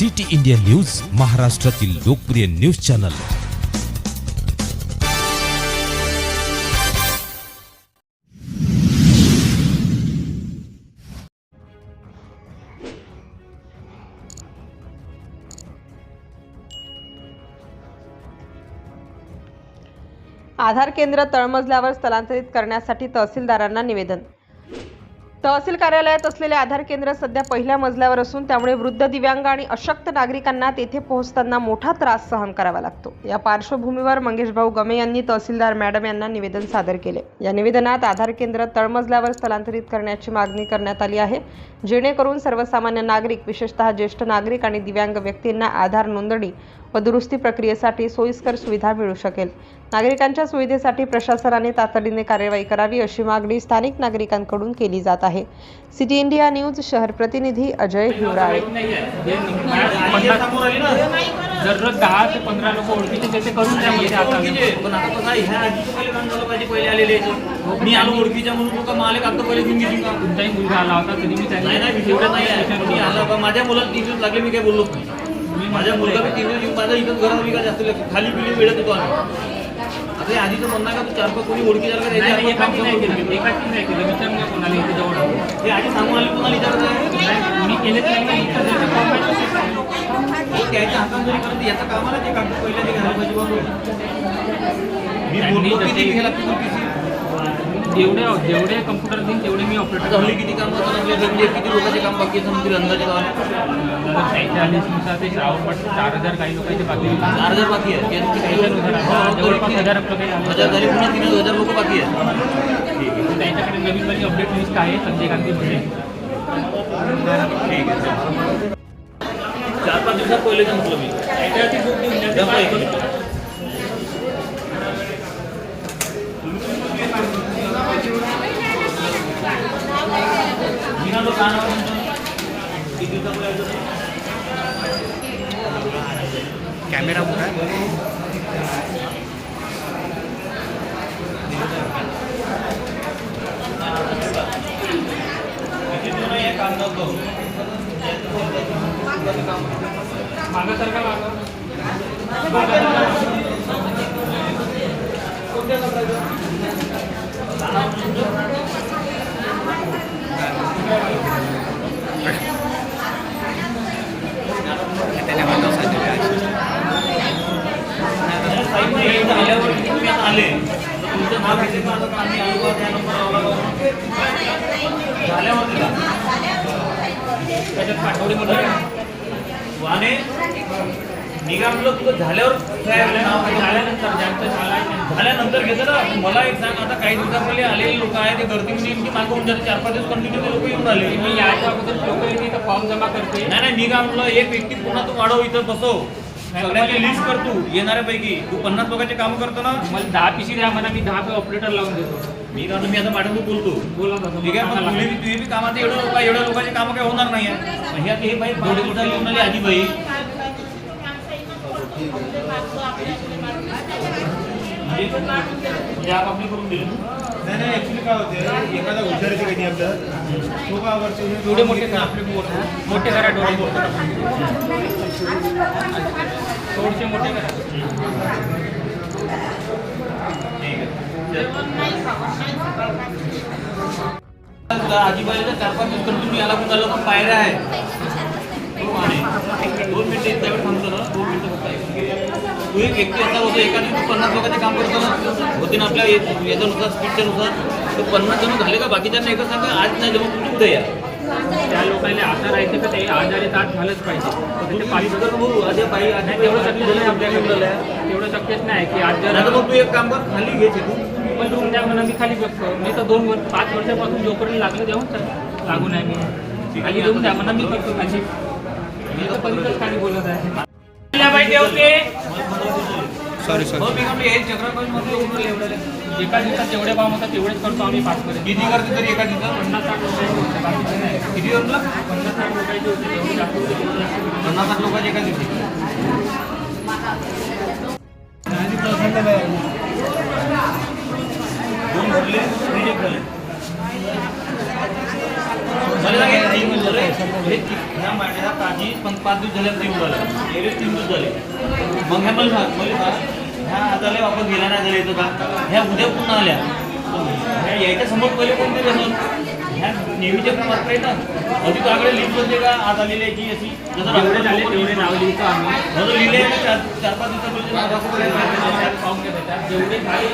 City India news महाराष्ट्रातील लोकप्रिय news channel. आधार केंद्र तळमजल्यावर स्थलांतरित करण्यासाठी तहसीलदारांना निवेदन तहसील कार्यालयात असलेले आधार केंद्र सध्या पहिल्या मजल्यावर असून त्यामुळे वृद्ध दिव्यांग आणि अशक्त नागरिकांना तेथे पोहोचताना मोठा त्रास सहन करावा लागतो. या पार्श्वभूमीवर मंगेश भाऊ गमे यांनी तहसीलदार मॅडम यांना निवेदन सादर केले. या निवेदनात आधार केंद्र तळमजल्यावर स्थलांतरित करण्याची मागणी करण्यात आली आहे. जेणेकरून सर्वसामान्य नागरिक विशेषतः ज्येष्ठ नागरिक आणि दिव्यांग व्यक्तींना आधार नोंदणी व दुरुस्ती प्रक्रियेसाठी सोयीस्कर सुविधा मिळू शकेल. नागरिकांच्या सुविधेसाठी प्रशासनाने तातडीने कार्यवाही करावी अशी मागणी स्थानिक नागरिकांकडून केली जात आहे. सिटी इंडिया न्यूज शहर प्रतिनिधी अजय हिवराळे. दररोज दहा ते पंधरा लोक ओळखीचे त्याचे करून द्या म्हणजे आता पण आता कसं आहे, ह्या पहिले काम झालं पाहिजे पहिले आलेले मी आलो ओळखीच्या म्हणून मला पहिले मुलगा आला होता तरी मी नाही नाही नाही मी आला माझ्या मुलाला तीन दिवस लागले मी काय बोललो? माझ्या मुलगा बी तीन माझ्या इथं घरात मी जास्त लक्ष- खाली पिली वेळेत होतो आम्ही आता आधीचं म्हणणं आहे का तू चार पाच कोणी ओळखी झालं का नाही, काम एकाची नाही केलं घेऊ. एकाची नाही केलं विचार नाही कोणाला इथे जवळ. हे आधी सांगून आले कोणाला विचारत मी केलेच नाही काम. हे त्याच्या हातात जरी करत याचं कामाला ते कागद पहिले ते घालायला पाहिजे. मी बोलतो किती घ्यायला लागते जेवढे जेवढे कम्प्युटर देईन तेवढे मी ऑपरेटर आता हल्ली किती काम म्हणजे किती लोकांचे काम बाकी आहे समजतील अंदाजे गावाला चाळीसनुसार ते श्रावण चार हजार काही लोकांचे बाकी. चार हजार बाकी आहे. जवळपास हजार. हजार झाले पुन्हा तीन हजार लोक बाकी आहेत. त्यांच्याकडे नवीन नवीन अपडेट लिस्ट आहे संजय गांधी मध्ये चार पाच दिवसात पहिले म्हटलं मी. त्याच्यावरती बुक देऊन द्या. ते जमा काय आहे. करू? मी ना तो काय नाव आहे तुमचं? किती दिवसापूर्वी आलं होतं? कॅमेरा मोठा आहे. हे सरका मागं. त्या साईडने एकदा आल्यावर तुम्ही आता आले तर तुमचं नाव घेतले का आता आम्ही आलो बा, त्या नंबर लावला बा. झाल्यावर दिला त्याच्यात म्हटलं तुझं झाल्यावर? झाल्यानंतर ज्यांचं झालं झाल्यानंतर घेतं ना मला एक सांग आता काही दिवसापहिले आलेले लोक आहेत ते गर्दीमध्ये नेमकी मागं होऊन जाते चार पाच दिवस कंटिन्यू ते लोक येऊन राहिले. मी याच्या अगोदर लोक येते इथं फॉर्म जमा करते. नाही नाही निघा म्हटलं एक व्यक्ती पुन्हा तू वाढव इथं बसव. सगळ्यांची लिस्ट कर तू येणाऱ्यापैकी. तू पन्नास लोकांचे काम करतो ना. मला दहा पिशी द्या म्हणा मी दहा ऑपरेटर लावून देतो. मी का मी आता मॅडम बोलतो. ठीक आहे पण तुझे लागेल. बी कामात एवढं एवढ्या लोकांचे कामं काही होणार नाही आहे. हे आता हे बाई थोडी दिवसाला येऊन आली आधी बाई. म्हणजे आपापली करून दिली नाही नाही ऍक्च्युली काय होते एखादा हुशारीचे काही आपलं तो काय वर्ष एवढे मोठे करा आपले मोठे मोठे करा डोळे थोडेसे मोठे करा आजीबाईला चार पाच दिवस कंटिन्यू याला पण झालं पण पायऱ्या आहे? हो, दोन मिनिटं इतक्या वेळ थांबतो ना. दोन मिनिटं फक्त. तू एक व्यक्ती असा होतो एका दिवशी पन्नास लोकांचे काम करतो ना. होते ना आपल्या याच्यानुसार स्पीडच्या नुसार तर पन्नास जण झाले का? बाकीच्यांना एकच सांगा आज नाही जमत तुम्ही उद्या या? त्या लोकांना आता राहायचं का? ते आजारी ताट झालंच पाहिजे. तर ते पाच तर भाऊ आधी बाई आधी नाही तेवढं शक्य नाही आपल्याकडे तेवढं शक्यच नाही की आज जर मग तू एक काम कर खाली घे तू पण रूम द्या म्हणा मी खाली बघतो. मी तर दोन वर्ष पाच वर्षापासून जोपर्यंत लागलं तेव्हा लागून आहे मी. खाली रूम द्या म्हणा मी करतो. खाली मी तर पहिलीच खाली बोलत आहे. पाहिजे होते. सॉरी सॉरी हे. एका दिवसात जेवढे काम होतात तेवढेच करतो आम्ही पाच पर्यंत. किती करते तरी एका दिवसात? साठ लोकांचे किती साठ लोकांचे होते. पन्नास साठ लोकांचे एका दिवशी दोन भरले रिजेक्ट झाले झाले ना हे? तीन भरले. हे ह्या मांड्या ह्या काजी पण पाच दिवस झाले देऊन झाला. गेले तीन दिवस झाले. मग ह्या मला सांग मला सांग. ह्या आजाला वापस गेला नाही झाला येतो का? ह्या उद्या पुन्हा आल्या. ह्या यायच्या समोर पहिले कोणते असून ह्या नेहमीच्या प्रमाणात काही ना. अधी तुझ्याकडे लिस्ट होते का? आज आलेली आहे की अशी जसं जेवढे झाले तेवढे नाव लिहितो आम्ही. जसं लिहिले आहे चार चार पाच दिवसापूर्वी. जेवढे काही